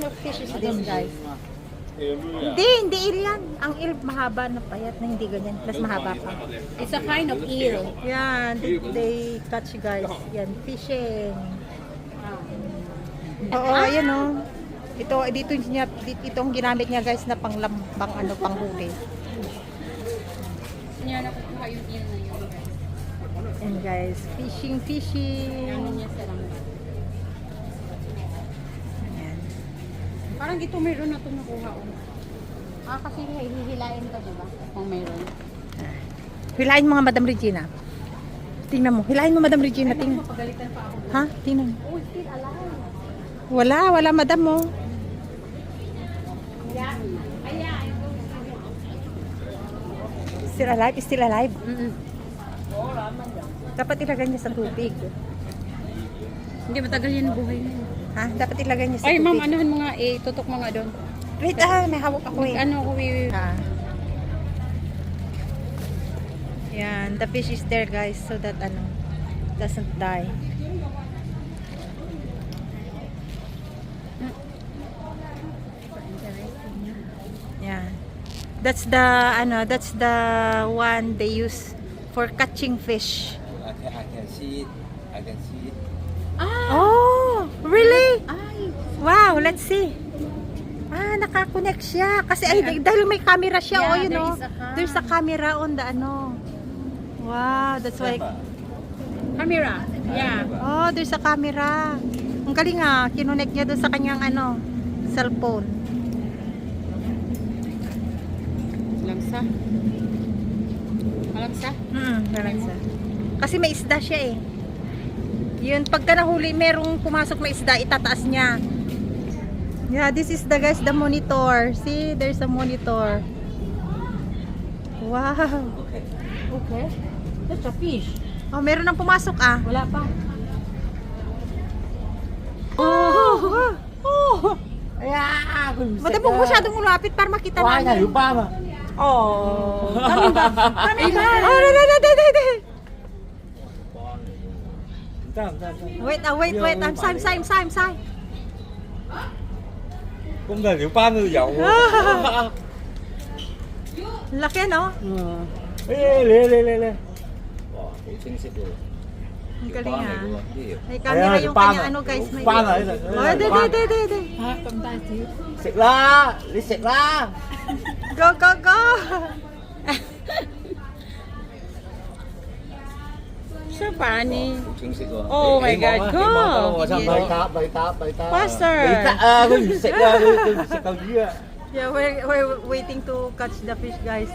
Kind of fish is this, guys? Hindi. Hindi, hindi eel yan. Ang eel mahaba na payat na hindi ganyan. Mas mahaba pa. It's a kind of eel. Yan, they, they catch guys. Yan, fishing. Oo, ayan o. Ito, dito niya, itong ginamit niya guys na panglambang ano, panghuli. Niya nakukuha yung eel na yun. guys. Yan guys, fishing, Ano fishing. niya sa lang. Ayan. Parang dito mayroon na ito nakuha. Oh. Ah, kasi hihilain to, di ba? Kung mayroon. Hilahin mo nga, Madam Regina. Tingnan mo. Hilahin mo, Madam Regina. Tingnan. Mapagalitan pa ako. Ha? Tingnan. Oh, still alive. Wala, wala, Madam mo. Yeah. Ayan. Still alive? Still alive? Mm-mm. Dapat ilagay niya sa tubig. Hindi matagal yan buhay na yun. Ha? Dapat ilagay niya sa Ay, ma'am, anuhan mo nga, eh, tutok mo nga doon. Wait, ah, may hawak ako eh. Ano ko, eh, Ah. Yan, the fish is there guys so that ano doesn't die. Yan. That's the ano, that's the one they use for catching fish. I can, I can see it. I can see it. Ah! Oh, really? Ay! Let's see. Ah, nakakonect siya. Kasi ay, dahil may camera siya, Yeah, oh, you there know. is. There's a camera on the ano. Wow, that's why. Camera. Yeah. Oh, there's a camera. Ang galing ah, kinonect niya doon sa kanyang ano, cellphone. Langsa. Malangsa? Hmm, galing sa. Kasi may isda siya eh. Yun, pagka nahuli, merong pumasok na isda, itataas niya. Yeah, this is the guys, the monitor. See, there's a monitor. Wow. Okay. Okay. That's a fish. Oh, meron nang pumasok ah. Wala pa. Oh! Oh! À, Madam, huwag masyadong ulapit para makita nhà namin. hiệu ba mà Oh! Coming back. Coming back. Oh, no, no, no, no, no, no. Sao? Wait, ah, wait, wait. I'm Sam, Sam, Sam, Sam. Cũng 咁就係小班都有喎。辣嘅နော်嗯誒嚟嚟嚟嚟哇好清晰喎 ang galing ha. May camera yung kanya ano guys. May pana. Oh, di, di, di, di, di. Ha, kamdati. Sikla! Lisikla! Go, go, go! sir, funny. Oh my God, go. Bày tạp, bày tạp, bày tạp. What, sir? Bày tạp, à, tôi bị sạch, tôi bị sạch cầu dư ạ. Yeah, we're, we're waiting to catch the fish, guys.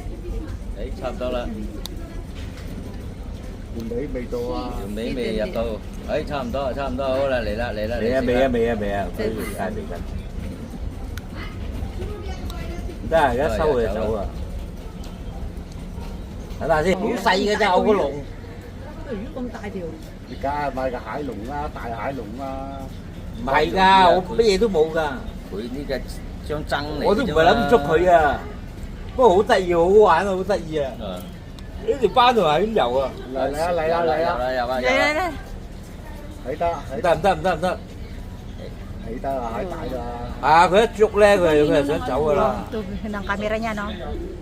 Đấy, chạm tao là. Dùng đấy bày tô. Dùng à. đấy bày dập tô. Đấy, chạm tao, chạm tao là lấy lại, lấy lại. Bè, bè, bè, bè. Tôi bị sai bị sạch. Đã, đã sâu rồi, sâu dạ, rồi. Đã, đã gì? Cũng say cái cháu có lộn. 我个龙。咁大条。而家买个蟹龙啦，大蟹龙啦。唔系㗎，我乜嘢都冇㗎。佢呢只张争嚟。我都唔系谂住捉佢。啊，不过好得意，好好玩啊，好得意啊！诶。呢条班度系咁游啊！嚟嚟啊嚟啊嚟啊！入啦，入啦，入嚟嚟啦。嚟。睇得睇得唔得唔得唔得？睇得啊，蟹大㗎。啊！佢一捉咧，佢佢就想走㗎啦。 Ito ng camera niya, no?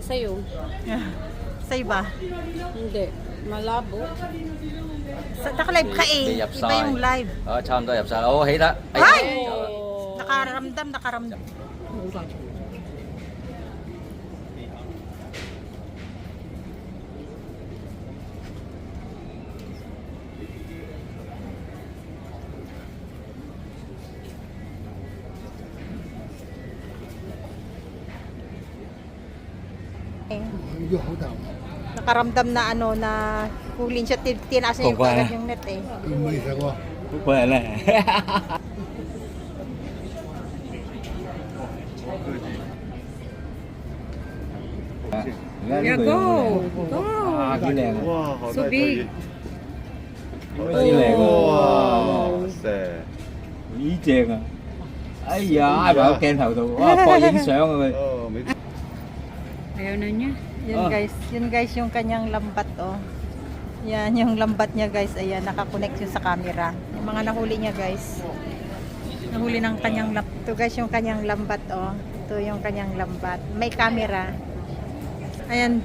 Sa'yo? Sa iba? Hindi. Malabo. Sa, naka-live ka eh. Iba yung live. Oh, 참도 엽살. Oh, hey da. Ay! Nakaramdam, nakaramdam. nakaramdam na ano na hulin siya tin- tinaas niya yung Kung agad kaya. yung net eh. Quên này. Yeah, go. Go. À, cái này. So big. Cái này. Wow. Xe. Ý chèn à. Ấy da, ai bảo kem thầu tụ. Wow, coi影相啊佢。 Ayaw na niya. Yun oh. Ah. guys, yun guys yung kanyang lambat oh. Yan yung lambat niya guys, ayan nakakonect yun sa camera. Yung mga nahuli niya guys. Nahuli ng kanyang lambat. Guys yung kanyang lambat oh. Ito yung kanyang lambat. May camera. Ayan.